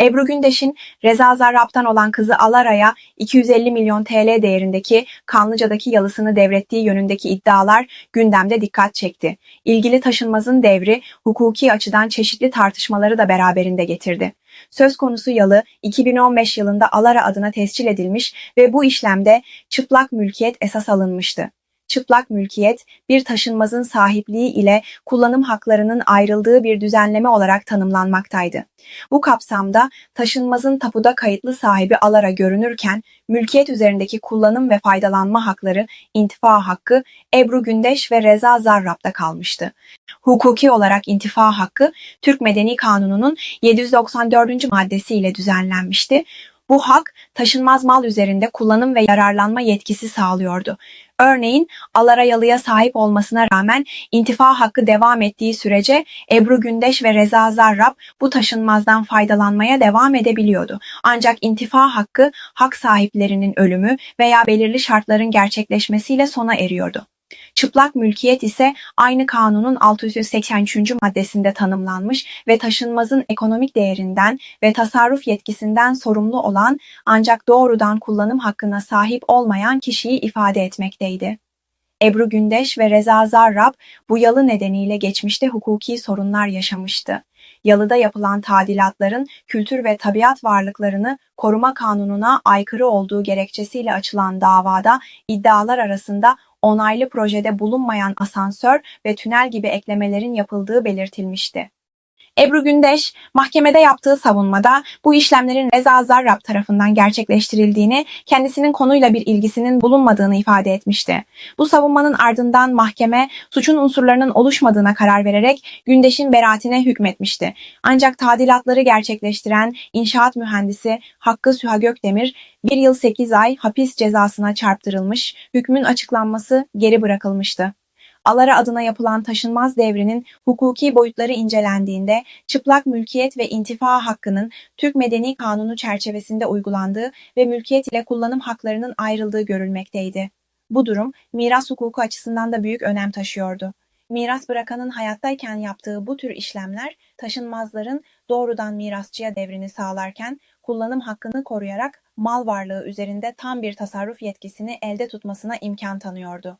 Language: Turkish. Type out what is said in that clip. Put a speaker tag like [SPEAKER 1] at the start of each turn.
[SPEAKER 1] Ebru Gündeş'in Reza Zarrab'tan olan kızı Alara'ya 250 milyon TL değerindeki Kanlıca'daki yalısını devrettiği yönündeki iddialar gündemde dikkat çekti. İlgili taşınmazın devri hukuki açıdan çeşitli tartışmaları da beraberinde getirdi. Söz konusu yalı 2015 yılında Alara adına tescil edilmiş ve bu işlemde çıplak mülkiyet esas alınmıştı. Çıplak mülkiyet, bir taşınmazın sahipliği ile kullanım haklarının ayrıldığı bir düzenleme olarak tanımlanmaktaydı. Bu kapsamda taşınmazın tapuda kayıtlı sahibi Alara görünürken, mülkiyet üzerindeki kullanım ve faydalanma hakları, intifa hakkı Ebru Gündeş ve Reza Zarrab'da kalmıştı. Hukuki olarak intifa hakkı, Türk Medeni Kanunu'nun 794. maddesiyle düzenlenmişti. Bu hak taşınmaz mal üzerinde kullanım ve yararlanma yetkisi sağlıyordu. Örneğin Alara yalıya sahip olmasına rağmen intifa hakkı devam ettiği sürece Ebru Gündeş ve Reza Zarrab bu taşınmazdan faydalanmaya devam edebiliyordu. Ancak intifa hakkı hak sahiplerinin ölümü veya belirli şartların gerçekleşmesiyle sona eriyordu. Çıplak mülkiyet ise aynı kanunun 683. maddesinde tanımlanmış ve taşınmazın ekonomik değerinden ve tasarruf yetkisinden sorumlu olan ancak doğrudan kullanım hakkına sahip olmayan kişiyi ifade etmekteydi. Ebru Gündeş ve Reza Zarrab bu yalı nedeniyle geçmişte hukuki sorunlar yaşamıştı. Yalıda yapılan tadilatların kültür ve tabiat varlıklarını koruma kanununa aykırı olduğu gerekçesiyle açılan davada iddialar arasında onaylı projede bulunmayan asansör ve tünel gibi eklemelerin yapıldığı belirtilmişti. Ebru Gündeş, mahkemede yaptığı savunmada bu işlemlerin Reza Zarrab tarafından gerçekleştirildiğini, kendisinin konuyla bir ilgisinin bulunmadığını ifade etmişti. Bu savunmanın ardından mahkeme suçun unsurlarının oluşmadığına karar vererek Gündeş'in beraatine hükmetmişti. Ancak tadilatları gerçekleştiren inşaat mühendisi Hakkı Süha Gökdemir bir yıl 8 ay hapis cezasına çarptırılmış, hükmün açıklanması geri bırakılmıştı. Alara adına yapılan taşınmaz devrinin hukuki boyutları incelendiğinde çıplak mülkiyet ve intifa hakkının Türk Medeni Kanunu çerçevesinde uygulandığı ve mülkiyet ile kullanım haklarının ayrıldığı görülmekteydi. Bu durum miras hukuku açısından da büyük önem taşıyordu. Miras bırakanın hayattayken yaptığı bu tür işlemler taşınmazların doğrudan mirasçıya devrini sağlarken kullanım hakkını koruyarak mal varlığı üzerinde tam bir tasarruf yetkisini elde tutmasına imkan tanıyordu.